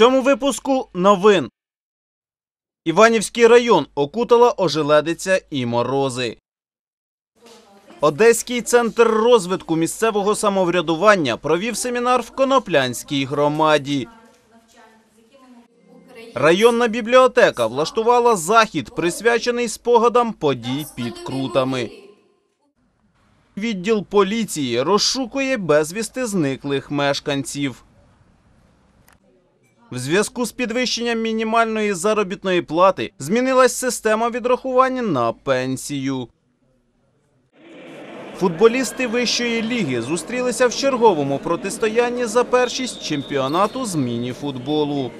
цьому випуску новин. Іванівський район окутала ожеледиця і морози. Одеський центр розвитку місцевого самоврядування провів семінар в Коноплянській громаді. Районна бібліотека влаштувала захід, присвячений спогадам подій під крутами. Відділ поліції розшукує безвісти зниклих мешканців. В зв'язку з підвищенням мінімальної заробітної плати змінилась система відрахування на пенсію. Футболісти вищої ліги зустрілися в черговому протистоянні за першість чемпіонату з міні-футболу.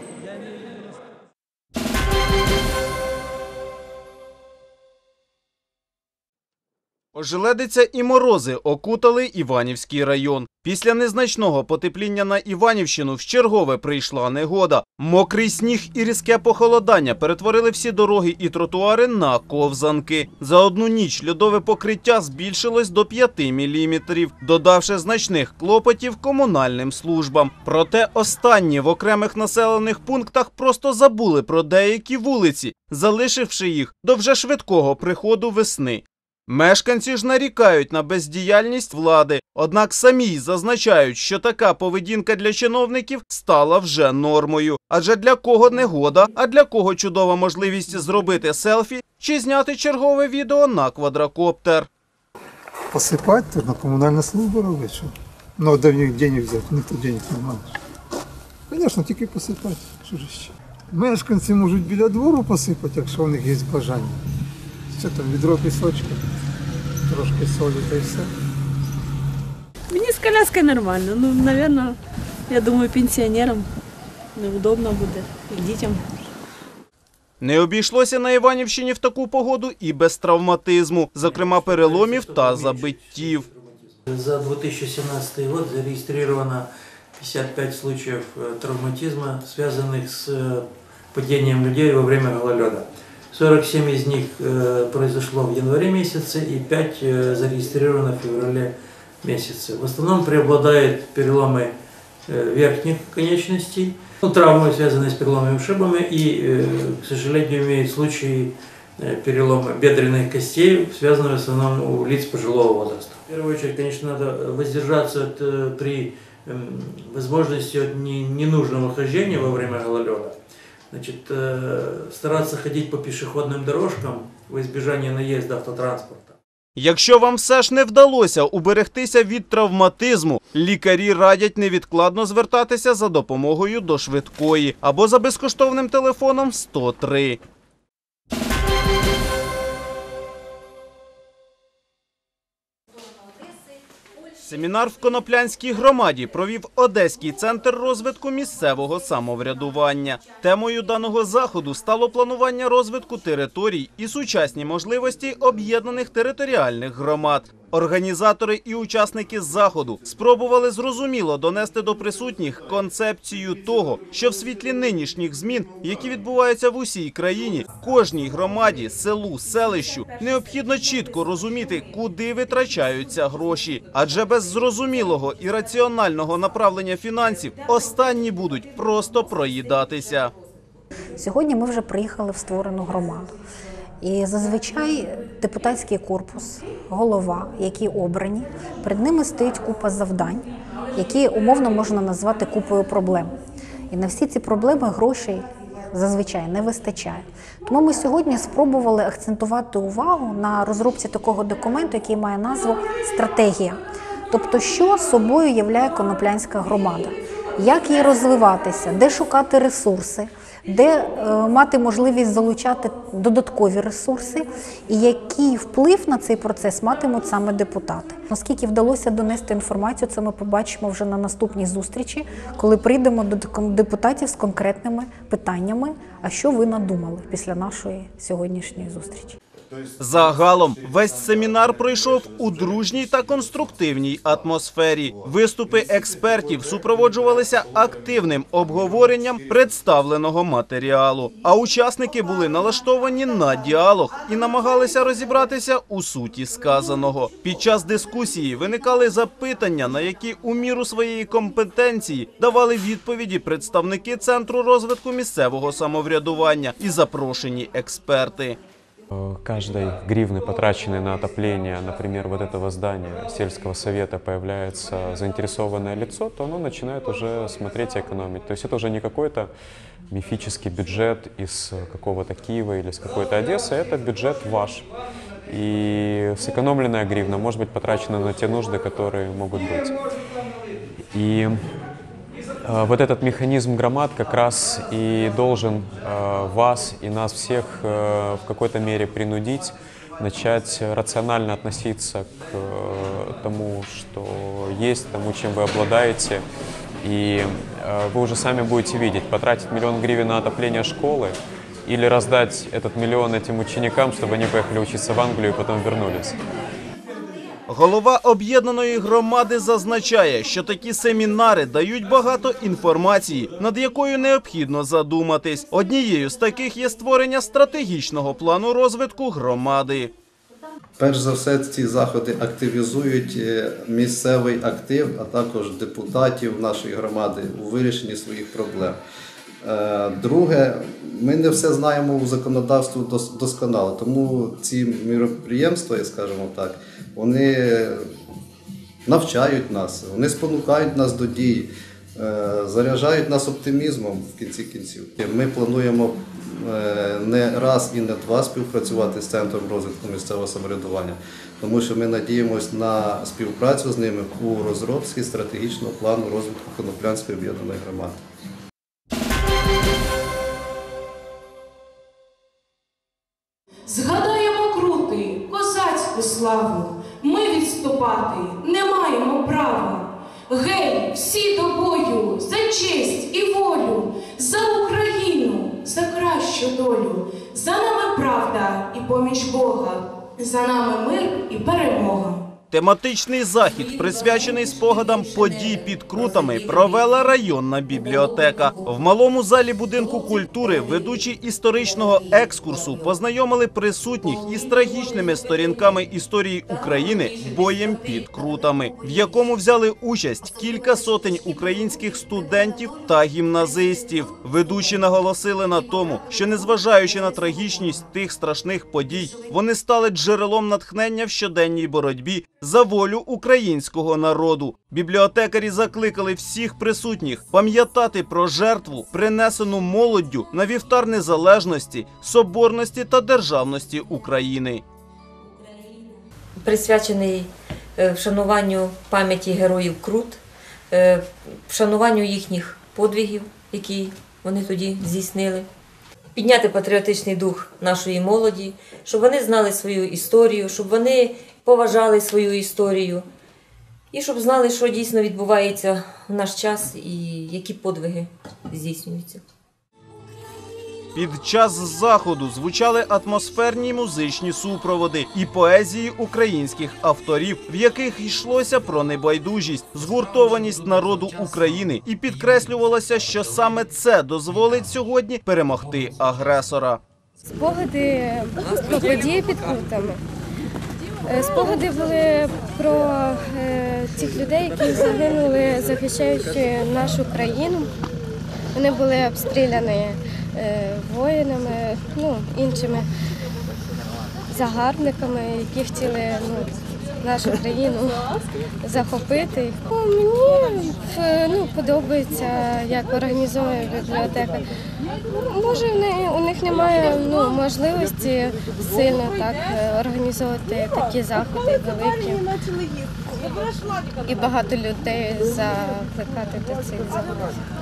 Ожеледиця і морози окутали Іванівський район. Після незначного потепління на Іванівщину в чергове прийшла негода. Мокрий сніг і різке похолодання перетворили всі дороги і тротуари на ковзанки. За одну ніч льодове покриття збільшилось до 5 міліметрів, додавши значних клопотів комунальним службам. Проте останні в окремих населених пунктах просто забули про деякі вулиці, залишивши їх до вже швидкого приходу весни. Мешканці ж нарікають на бездіяльність влади, однак самі зазначають, що така поведінка для чиновників стала вже нормою. Адже для кого негода, а для кого чудова можливість зробити селфі чи зняти чергове відео на квадрокоптер. Посипати, на комунальну службу робити. Ну, де в них денег взяти? Ніхто денег не має. Звісно, тільки посипати. Що ж ще? Мешканці можуть біля двору посипати, якщо у них є бажання. Що там, відро пісочка, трошки солі та й все. Мені з коляскою нормально. Ну, напевно, я думаю, пенсіонерам неудобно буде і дітям. Не обійшлося на Іванівщині в таку погоду і без травматизму, зокрема переломів та забиттів. За 2017 год зарегистрировано 55 случаев э, травматизма, связанных с э, падением людей во время гололеда. 47 из них э, произошло в январе месяце и 5 э, зарегистрировано в феврале месяце. В основном преобладают переломы э, верхних конечностей, ну, травмы, связанные с переломами ушибами, и, к сожалению, имеют случаи перелома бедренных костей, связанные в основном у лиц пожилого возраста. В первую очередь, конечно, надо воздержаться от, при эм, возможности от не- ненужного хождения во время гололеда. Значит, э, стараться ходить по пешеходным дорожкам в избежание наезда автотранспорта. Якщо вам все ж не вдалося уберегтися від травматизму, лікарі радять невідкладно звертатися за допомогою до швидкої або за безкоштовним телефоном 103. Семінар в Коноплянській громаді провів Одеський центр розвитку місцевого самоврядування. Темою даного заходу стало планування розвитку територій і сучасні можливості об'єднаних територіальних громад. Організатори і учасники заходу спробували зрозуміло донести до присутніх концепцію того, що в світлі нинішніх змін, які відбуваються в усій країні, кожній громаді, селу, селищу необхідно чітко розуміти, куди витрачаються гроші, адже без зрозумілого і раціонального направлення фінансів останні будуть просто проїдатися. Сьогодні ми вже приїхали в створену громаду. І зазвичай депутатський корпус, голова, які обрані, перед ними стоїть купа завдань, які умовно можна назвати купою проблем. І на всі ці проблеми грошей зазвичай не вистачає. Тому ми сьогодні спробували акцентувати увагу на розробці такого документу, який має назву Стратегія. Тобто, що собою являє коноплянська громада, як їй розвиватися, де шукати ресурси, де е, мати можливість залучати додаткові ресурси, і який вплив на цей процес матимуть саме депутати. Наскільки вдалося донести інформацію, це ми побачимо вже на наступній зустрічі, коли прийдемо до депутатів з конкретними питаннями. А що ви надумали після нашої сьогоднішньої зустрічі? Загалом весь семінар пройшов у дружній та конструктивній атмосфері. Виступи експертів супроводжувалися активним обговоренням представленого матеріалу. А учасники були налаштовані на діалог і намагалися розібратися у суті сказаного. Під час дискусії виникали запитання, на які у міру своєї компетенції давали відповіді представники центру розвитку місцевого самоврядування і запрошені експерти. Э, Каждой гривны, потраченной на отопление, например, вот этого здания сельского совета появляется заинтересованное лицо, то оно начинает уже смотреть и экономить. То есть это уже не какой-то мифический бюджет из какого-то Киева или с какой-то Одессы, это бюджет ваш. И сэкономленная гривна может быть потрачена на те нужды, которые могут быть. И Вот этот механизм громад как раз и должен э, вас и нас всех э, в какой-то мере принудить начать рационально относиться к э, тому, что есть, тому, чем вы обладаете. И э, вы уже сами будете видеть, потратить миллион гривен на отопление школы или раздать этот миллион этим ученикам, чтобы они поехали учиться в Англию и потом вернулись. Голова об'єднаної громади зазначає, що такі семінари дають багато інформації, над якою необхідно задуматись. Однією з таких є створення стратегічного плану розвитку громади. Перш за все, ці заходи активізують е, місцевий актив, а також депутатів нашої громади у вирішенні своїх проблем. Е, Друге, ми не все знаємо у законодавстві досконало, тому ці міроприємства, скажімо так, вони навчають нас, вони спонукають нас до дій, е, заряджають нас оптимізмом в кінці кінців. Ми плануємо е, не раз і не два співпрацювати з центром розвитку місцевого самоврядування, тому що ми надіємось на співпрацю з ними у розробці стратегічного плану розвитку Коноплянської об'єднаної громади. Згадаємо крути, козацьку славу. Ми відступати не маємо права. Гей, всі до бою, за честь і волю, за Україну, за кращу долю. За нами правда і поміч Бога, за нами мир і перемога. Тематичний захід, присвячений спогадам подій під крутами, провела районна бібліотека. В малому залі будинку культури ведучі історичного екскурсу познайомили присутніх із трагічними сторінками історії України боєм під крутами, в якому взяли участь кілька сотень українських студентів та гімназистів. Ведучі наголосили на тому, що незважаючи на трагічність тих страшних подій, вони стали джерелом натхнення в щоденній боротьбі за волю українського народу. Бібліотекарі закликали всіх присутніх пам'ятати про жертву, принесену молоддю на вівтар незалежності, соборності та державності України. присвячений е, вшануванню пам'яті героїв Крут, е, вшануванню їхніх подвигів, які вони тоді здійснили. Підняти патріотичний дух нашої молоді, щоб вони знали свою історію, щоб вони поважали свою історію і щоб знали, що дійсно відбувається в наш час і які подвиги здійснюються. Під час заходу звучали атмосферні музичні супроводи і поезії українських авторів, в яких йшлося про небайдужість, згуртованість народу України, і підкреслювалося, що саме це дозволить сьогодні перемогти агресора. Спогади про події під крутами. Е, Спогади були про е, тих людей, які загинули, захищаючи нашу країну. Вони були обстріляні е, воїнами, ну, іншими загарбниками, які хотіли ну, нашу країну захопити. Мені ну, подобається, як організовує бібліотека. Може, у них немає ну, можливості сильно так е, організовувати такі заходи великі. І багато людей закликати до цих заходів.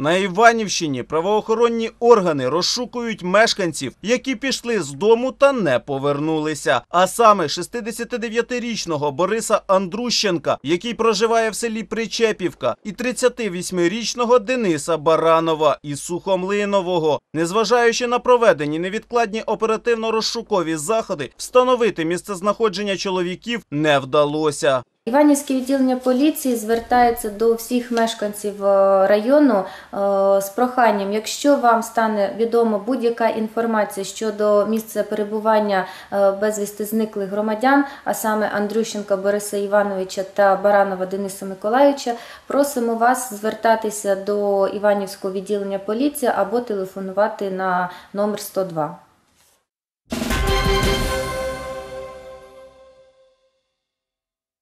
На Іванівщині правоохоронні органи розшукують мешканців, які пішли з дому та не повернулися. А саме 69-річного Бориса Андрущенка, який проживає в селі Причепівка, і 38-річного Дениса Баранова із Сухомлинового. Незважаючи на проведені невідкладні оперативно-розшукові заходи, встановити місцезнаходження чоловіків не вдалося. Іванівське відділення поліції звертається до всіх мешканців е, району е, з проханням, якщо вам стане відома будь-яка інформація щодо місця перебування е, безвісти зниклих громадян, а саме Андрющенка Бориса Івановича та Баранова Дениса Миколаївича, просимо вас звертатися до Іванівського відділення поліції або телефонувати на номер 102.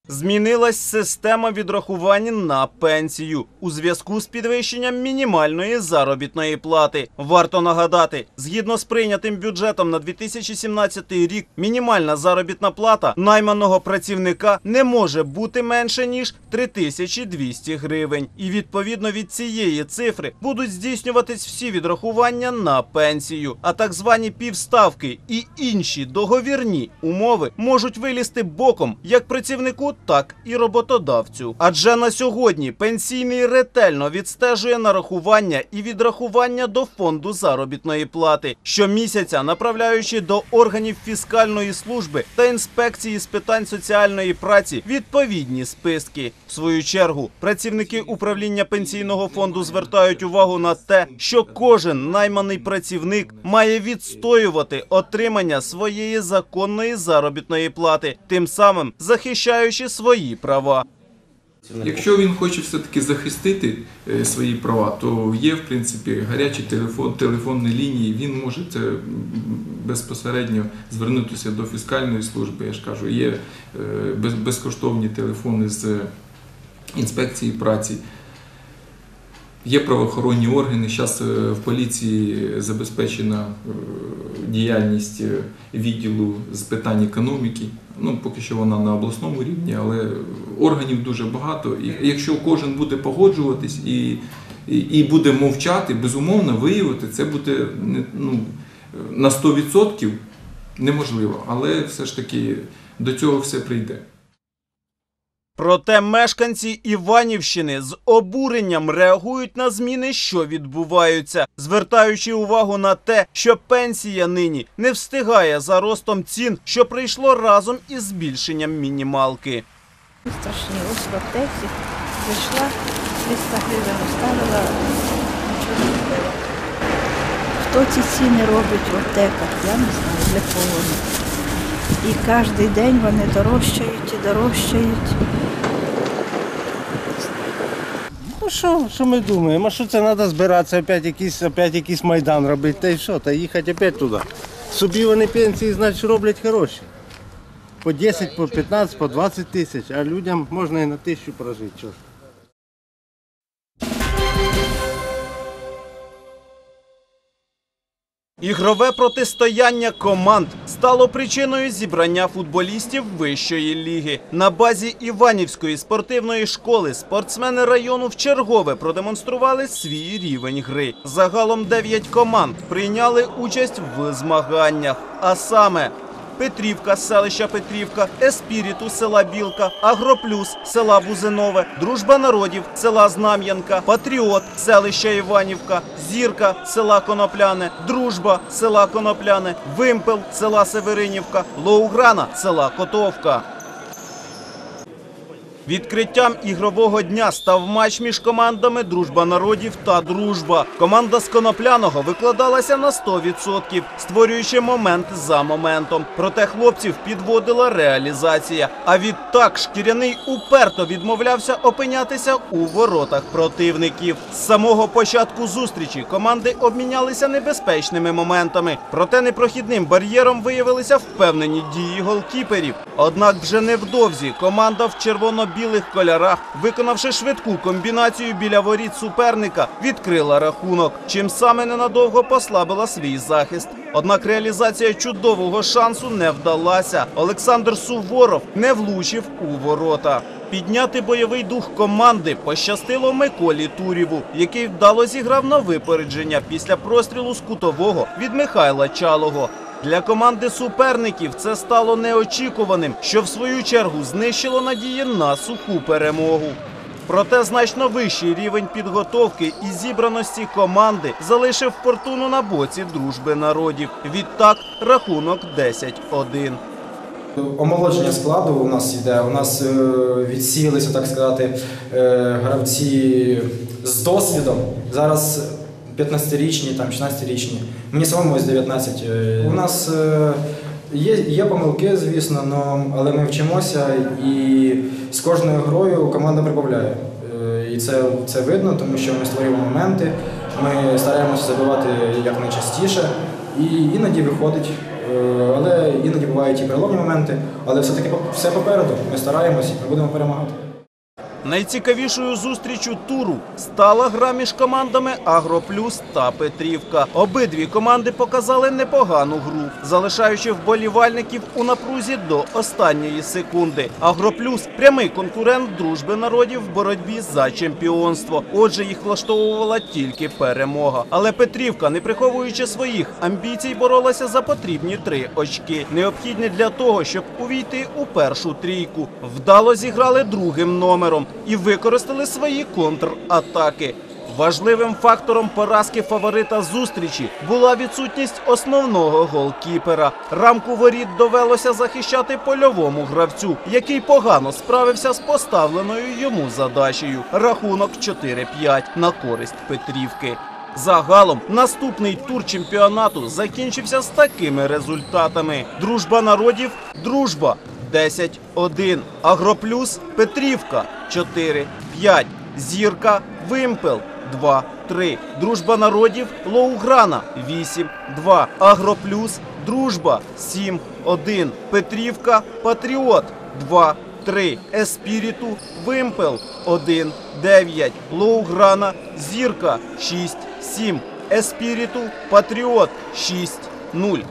Змінилась система відрахування на пенсію у зв'язку з підвищенням мінімальної заробітної плати. Варто нагадати, згідно з прийнятим бюджетом на 2017 рік, мінімальна заробітна плата найманого працівника не може бути менше ніж 3200 гривень. І відповідно від цієї цифри будуть здійснюватись всі відрахування на пенсію. А так звані півставки і інші договірні умови можуть вилізти боком як працівнику, так і роботодавцю. Адже на сьогодні пенсійний ретельно відстежує нарахування і відрахування до фонду заробітної плати, щомісяця направляючи до органів фіскальної служби та інспекції з питань соціальної праці відповідні списки. В свою чергу працівники управління пенсійного фонду звертають увагу на те, що кожен найманий працівник має відстоювати отримання своєї законної заробітної плати, тим самим захищаючи свої права. Якщо він хоче все-таки захистити е, свої права, то є в принципі гарячий телефон, телефонні лінії. Він може це безпосередньо звернутися до фіскальної служби. Я ж кажу, є е, безкоштовні телефони з інспекції праці. Є правоохоронні органи. Зараз в поліції забезпечена е, діяльність е, відділу з питань економіки. Ну, поки що вона на обласному рівні, але органів дуже багато. І якщо кожен буде погоджуватись і, і, і буде мовчати, безумовно, виявити це буде ну, на 100% неможливо. Але все ж таки до цього все прийде. Проте мешканці Іванівщини з обуренням реагують на зміни, що відбуваються, звертаючи увагу на те, що пенсія нині не встигає за ростом цін, що прийшло разом із збільшенням мінімалки. Страшні, ось в аптеці зайшла, 300 гривень оставила. Хто ці ціни робить в аптеках, я не знаю, для кого. І кожен день вони дорожчають і дорожчають. Ну що, що ми думаємо? А що це треба збиратися, опять якийсь, опять якийсь майдан робити, та й що, та їхати опять туди. Собі вони пенсії, значить, роблять хороші. По 10, по 15, по 20 тисяч, а людям можна і на тисячу прожити. Чого? Ігрове протистояння команд стало причиною зібрання футболістів вищої ліги. На базі Іванівської спортивної школи спортсмени району вчергове продемонстрували свій рівень гри. Загалом 9 команд прийняли участь в змаганнях. А саме Петрівка з селища Петрівка, Еспіріту села Білка, Агроплюс села Бузинове, Дружба народів села Знам'янка, Патріот селища Іванівка, Зірка села Конопляне, Дружба села Конопляне, Вимпел села Северинівка, Лоуграна села Котовка. Відкриттям ігрового дня став матч між командами Дружба народів та Дружба. Команда з Конопляного викладалася на 100%, створюючи момент за моментом. Проте хлопців підводила реалізація. А відтак шкіряний уперто відмовлявся опинятися у воротах противників. З самого початку зустрічі команди обмінялися небезпечними моментами. Проте непрохідним бар'єром виявилися впевнені дії голкіперів. Однак вже невдовзі команда в червоно білих кольорах, виконавши швидку комбінацію біля воріт суперника, відкрила рахунок, чим саме ненадовго послабила свій захист. Однак реалізація чудового шансу не вдалася. Олександр Суворов не влучив у ворота. Підняти бойовий дух команди пощастило Миколі Туріву, який вдало зіграв на випередження після прострілу з кутового від Михайла Чалого. Для команди суперників це стало неочікуваним, що в свою чергу знищило надії на суху перемогу. Проте значно вищий рівень підготовки і зібраності команди залишив фортуну на боці дружби народів. Відтак рахунок 10-1. Омолодження складу у нас йде. У нас е, відсіялися, так сказати, е, гравці з досвідом. Зараз 15-річні, там 16-річні. Мені самому ось 19. Е, У нас е, є, є помилки, звісно, но, але ми вчимося і з кожною грою команда прибавляє. Е, І це, це видно, тому що ми створюємо моменти, ми стараємося забивати якнайчастіше, і іноді виходить. Але іноді бувають і переломні моменти, але все-таки все попереду. Ми стараємось, ми будемо перемагати. Найцікавішою зустрічю туру стала гра між командами Агроплюс та Петрівка. Обидві команди показали непогану гру, залишаючи вболівальників у напрузі до останньої секунди. Агроплюс прямий конкурент дружби народів в боротьбі за чемпіонство. Отже, їх влаштовувала тільки перемога. Але Петрівка, не приховуючи своїх амбіцій, боролася за потрібні три очки, необхідні для того, щоб увійти у першу трійку. Вдало зіграли другим номером і використали свої контратаки. Важливим фактором поразки фаворита зустрічі була відсутність основного голкіпера. Рамку воріт довелося захищати польовому гравцю, який погано справився з поставленою йому задачею. Рахунок 4-5 на користь Петрівки. Загалом наступний тур чемпіонату закінчився з такими результатами: Дружба народів, дружба 10-1, Агроплюс, Петрівка 4-5, Зірка, Вимпел 2-3, Дружба народів, Лоуграна 8-2, Агроплюс, Дружба 7-1, Петрівка, Патріот 2-3, Еспіріту, Вимпел 1-9, Лоуграна, Зірка 6-7, Еспіріту, Патріот 6-0.